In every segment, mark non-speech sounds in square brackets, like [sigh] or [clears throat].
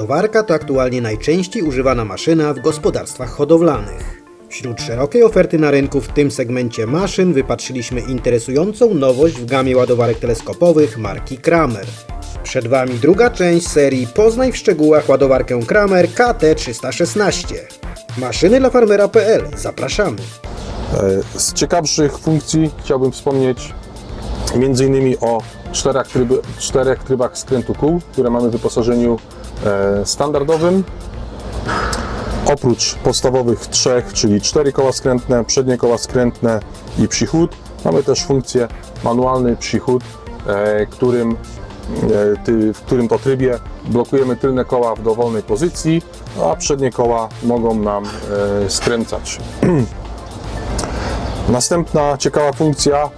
Ładowarka to aktualnie najczęściej używana maszyna w gospodarstwach hodowlanych. Wśród szerokiej oferty na rynku w tym segmencie maszyn wypatrzyliśmy interesującą nowość w gamie ładowarek teleskopowych marki Kramer. Przed Wami druga część serii Poznaj w szczegółach ładowarkę Kramer KT316. Maszyny dla farmera.pl. Zapraszamy. E, Z ciekawszych funkcji chciałbym wspomnieć m.in. o czterech, tryby, czterech trybach skrętu kół, które mamy w wyposażeniu e, standardowym. Oprócz podstawowych trzech, czyli cztery koła skrętne, przednie koła skrętne i przychód, mamy też funkcję manualny przychód, e, którym, e, w którym to trybie blokujemy tylne koła w dowolnej pozycji, a przednie koła mogą nam skręcać. [clears throat] Następna ciekawa funkcja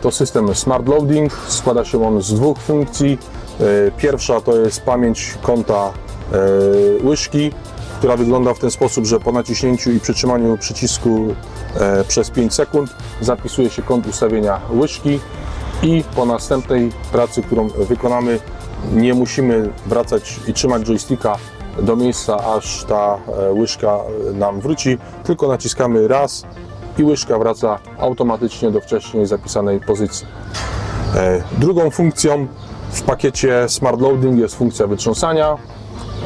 to system Smart Loading. Składa się on z dwóch funkcji. E, Pierwsza to jest pamięć konta e, łyżki, która wygląda w ten sposób, że po naciśnięciu i przytrzymaniu przycisku e, przez 5 sekund zapisuje się kąt ustawienia łyżki i po następnej pracy, którą wykonamy, nie musimy wracać i trzymać joysticka do miejsca, aż ta e, łyżka e, nam wróci, tylko naciskamy raz i łyżka wraca automatycznie do wcześniej zapisanej pozycji. E, Drugą funkcją w pakiecie Smart Loading jest funkcja wytrząsania,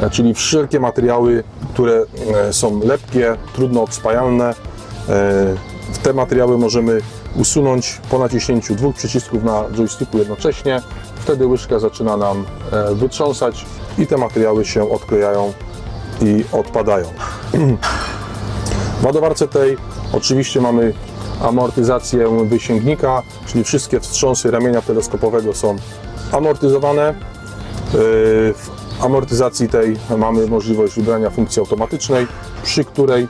e, czyli wszelkie materiały, które e, są lepkie, trudno odspajalne. Te materiały możemy usunąć po naciśnięciu dwóch przycisków na joysticku jednocześnie. Wtedy łyżka zaczyna nam wytrząsać i te materiały się odklejają i odpadają. [clears throat] W ładowarce tej oczywiście mamy amortyzację wysięgnika, czyli wszystkie wstrząsy ramienia teleskopowego są amortyzowane. Yy, W amortyzacji tej mamy możliwość wybrania funkcji automatycznej, przy której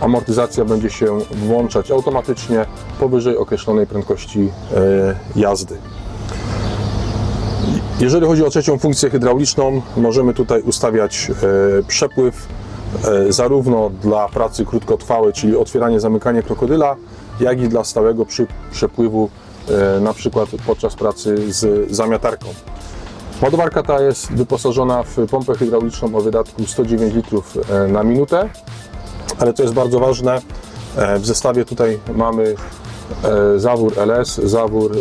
amortyzacja będzie się włączać automatycznie powyżej określonej prędkości yy, jazdy. Jeżeli chodzi o trzecią funkcję hydrauliczną, możemy tutaj ustawiać e, przepływ e, zarówno dla pracy krótkotrwałej, czyli otwieranie, zamykanie krokodyla, jak i dla stałego przepływu, e, na przykład podczas pracy z zamiatarką. Ładowarka ta jest wyposażona w pompę hydrauliczną o wydatku 109 litrów e, na minutę, ale co jest bardzo ważne, e, w zestawie tutaj mamy e, zawór LS, zawór e,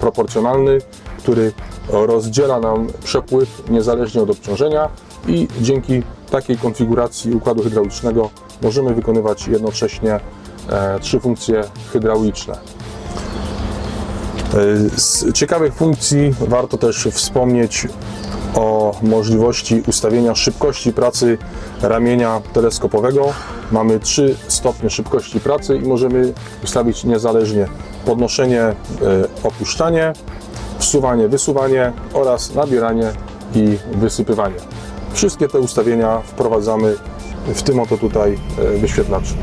proporcjonalny, który rozdziela nam przepływ niezależnie od obciążenia i dzięki takiej konfiguracji układu hydraulicznego możemy wykonywać jednocześnie e, trzy funkcje hydrauliczne. E, Z ciekawych funkcji warto też wspomnieć o możliwości ustawienia szybkości pracy ramienia teleskopowego. Mamy trzy stopnie szybkości pracy i możemy ustawić niezależnie podnoszenie, e, opuszczanie, wsuwanie, wysuwanie oraz nabieranie i wysypywanie. Wszystkie te ustawienia wprowadzamy w tym oto tutaj e, wyświetlaczu.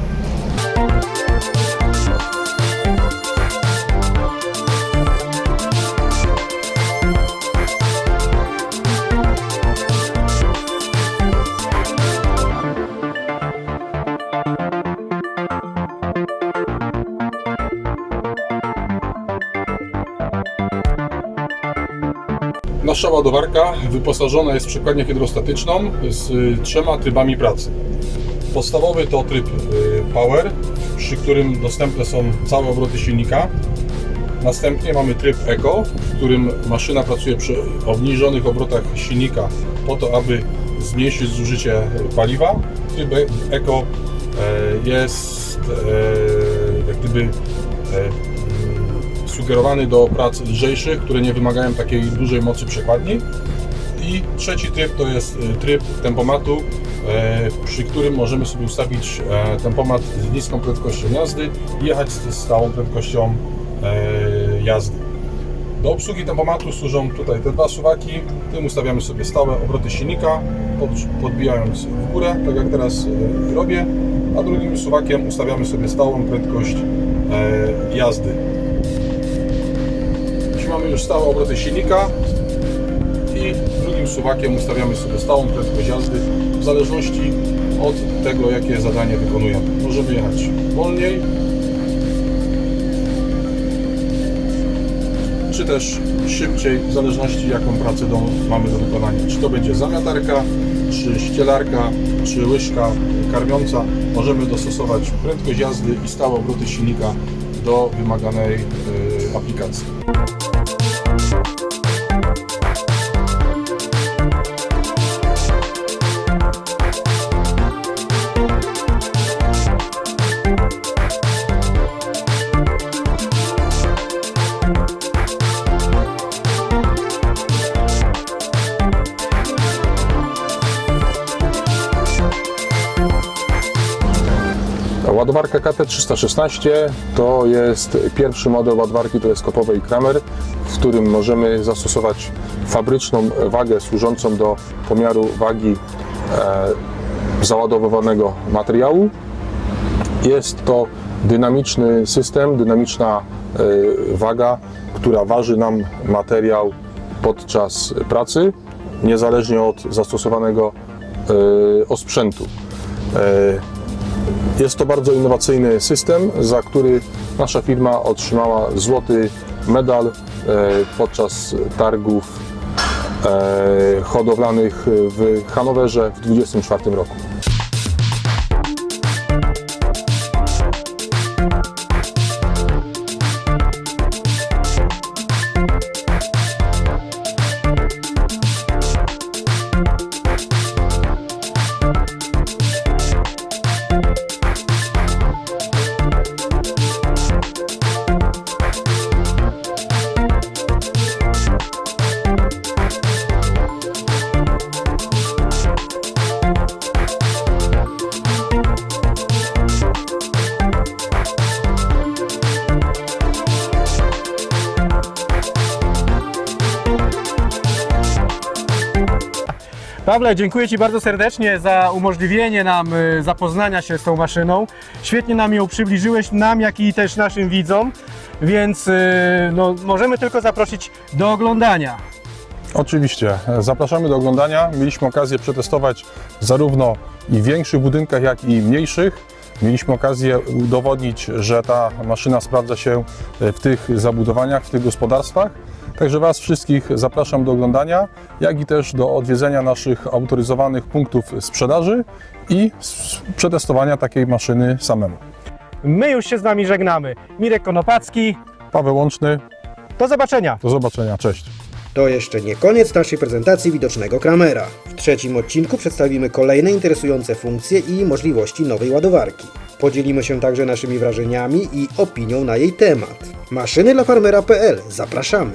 Nasza ładowarka wyposażona jest w przekładnię hydrostatyczną z y, trzema trybami pracy. Podstawowy to tryb y, Power, przy którym dostępne są całe obroty silnika. Następnie mamy tryb Eco, w którym maszyna pracuje przy obniżonych obrotach silnika po to, aby zmniejszyć zużycie paliwa. Tryb Eco e, jest e, jak gdyby e, sugerowany do prac lżejszych, które nie wymagają takiej dużej mocy przekładni. I trzeci tryb to jest y, tryb tempomatu, e, przy którym możemy sobie ustawić e, tempomat z niską prędkością jazdy i jechać z stałą prędkością e, jazdy. Do obsługi tempomatu służą tutaj te dwa suwaki. Tym ustawiamy sobie stałe obroty silnika, pod, podbijając w górę, tak jak teraz e, robię, a drugim suwakiem ustawiamy sobie stałą prędkość e, jazdy. Mamy już stałe obroty silnika i drugim suwakiem ustawiamy sobie stałą prędkość jazdy w zależności od tego, jakie zadanie wykonujemy. Możemy jechać wolniej, czy też szybciej, w zależności jaką pracę do, mamy do wykonania. Czy to będzie zamiatarka, czy ścielarka, czy łyżka karmiąca. Możemy dostosować prędkość jazdy i stałe obroty silnika do wymaganej y, aplikacji. Ładowarka KT316 to jest pierwszy model ładowarki teleskopowej Kramer, którym możemy zastosować fabryczną wagę służącą do pomiaru wagi e, załadowywanego materiału. Jest to dynamiczny system, dynamiczna e, waga, która waży nam materiał podczas pracy, niezależnie od zastosowanego e, osprzętu. Jest to bardzo innowacyjny system, za który nasza firma otrzymała złoty medal e, podczas targów e, hodowlanych w Hanowerze w 2024 roku. Pawle, dziękuję Ci bardzo serdecznie za umożliwienie nam y, zapoznania się z tą maszyną. Świetnie nam ją przybliżyłeś, nam jak i też naszym widzom, więc y, no, możemy tylko zaprosić do oglądania. Oczywiście, zapraszamy do oglądania. Mieliśmy okazję przetestować zarówno i w większych budynkach, jak i mniejszych. Mieliśmy okazję udowodnić, że ta maszyna sprawdza się w tych zabudowaniach, w tych gospodarstwach. Także Was wszystkich zapraszam do oglądania, jak i też do odwiedzenia naszych autoryzowanych punktów sprzedaży i przetestowania takiej maszyny samemu. My już się z Wami żegnamy. Mirek Konopacki, Paweł Łączny, do zobaczenia. do zobaczenia, cześć. To jeszcze nie koniec naszej prezentacji widocznego Kramera. W trzecim odcinku przedstawimy kolejne interesujące funkcje i możliwości nowej ładowarki. Podzielimy się także naszymi wrażeniami i opinią na jej temat. Maszyny dla farmera.pl. Zapraszamy!